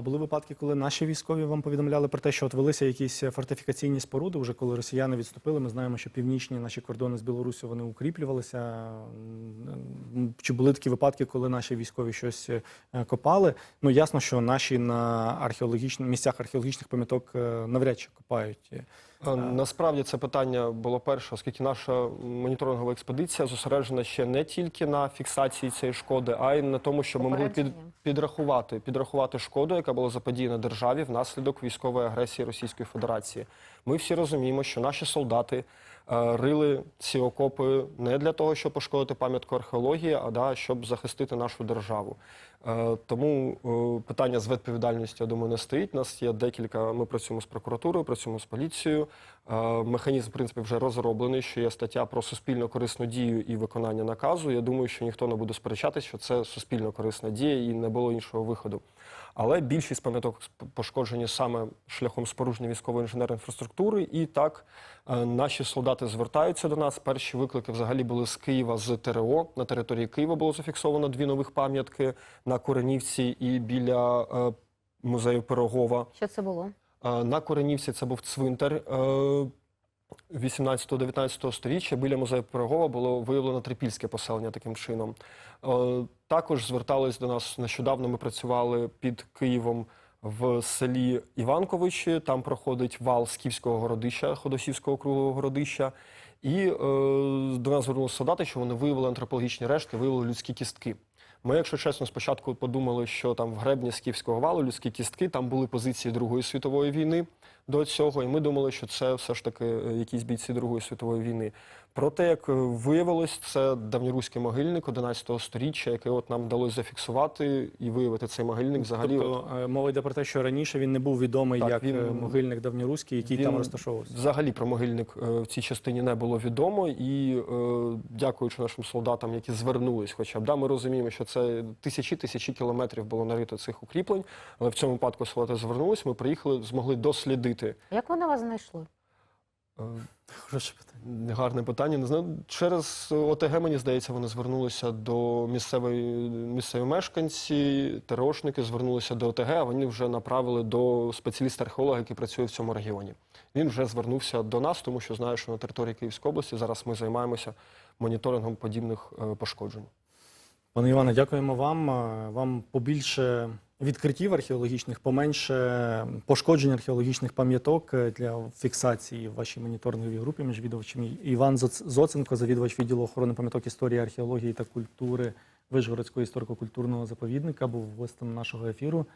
А були випадки, коли наші військові вам повідомляли про те, що от велися якісь фортифікаційні споруди, вже коли росіяни відступили. Ми знаємо, що північні наші кордони з Білорусі вони укріплювалися. Чи були такі випадки, коли наші військові щось е, копали? Ну ясно, що наші на археологічних місцях археологічних пам'яток е, навряд чи копають. Е, Насправді це питання було перше, оскільки наша моніторингова експедиція зосереджена ще не тільки на фіксації цієї шкоди, а й на тому, щоб ми могли під, підрахувати, підрахувати шкоду, яка була заподіяна державі внаслідок військової агресії Російської Федерації. Ми всі розуміємо, що наші солдати е, рили ці окопи не для того, щоб пошкодити пам'ятку археології, а да, щоб захистити нашу державу. Е, Тому е, питання з відповідальністю, я думаю, не стоїть. У нас є декілька. Ми працюємо з прокуратурою, працюємо з поліцією. Е, Механізм, в принципі, вже розроблений, що є стаття про суспільно корисну дію і виконання наказу. Я думаю, що ніхто не буде сперечатися, що це суспільно корисна дія і не було іншого виходу. Але більшість пам'яток пошкоджені саме шляхом спорудження військової інженерної інфраструктури. І так е, наші солдати звертаються до нас. Перші виклики взагалі були з Києва з ТРО. На території Києва було зафіксовано дві нових пам'ятки на Коренівці і біля е, музею Пирогова. Що це було? Е, На Коренівці це був цвинтар е, 18-19 століття. Біля музею Пирогова було виявлено трипільське поселення таким чином. Е, Також звертались до нас нещодавно. Ми працювали під Києвом в селі Іванковичі. Там проходить вал Скіфського городища, Ходосівського круглого городища. І е, до нас звернулися солдати, що вони виявили антропологічні рештки, виявили людські кістки. Ми, якщо чесно, спочатку подумали, що там в гребні Скіфського валу людські кістки, там були позиції Другої світової війни до цього, і ми думали, що це все ж таки е, якісь бійці Другої світової війни. Проте, як е, виявилось, це давньоруський могильник 11 століття, який от нам вдалося зафіксувати і виявити цей могильник взагалі. Тобто е, мова йде про те, що раніше він не був відомий Так, як він- могильник давньоруський, який він там розташовувався. Взагалі про могильник в цій частині не було відомо, і е, дякуючи нашим солдатам, які звернулись, хоча б да, ми розуміємо, що це тисячі тисячі кілометрів було нарито цих укріплень, але в цьому випадку солдати звернулись. Ми приїхали, змогли дослідити. Як вони вас знайшли? Е, Хороше питання. Гарне питання. Не знаю. Через ОТГ, мені здається, вони звернулися до місцевої місцеві мешканці, ТРОшники звернулися до ОТГ, а вони вже направили до спеціаліста-археолога, який працює в цьому регіоні. Він вже звернувся до нас, тому що знає, що на території Київської області зараз ми займаємося моніторингом подібних е, пошкоджень. Пане Іване, дякуємо вам. Е, Вам побільше відкриттів археологічних, поменше пошкоджень археологічних пам'яток е, для фіксації в вашій моніторинговій групі між відувачами. Іван Зоц- Зоценко, завідувач відділу охорони пам'яток історії, археології та культури Вишгородського історико-культурного заповідника, був гостем нашого ефіру.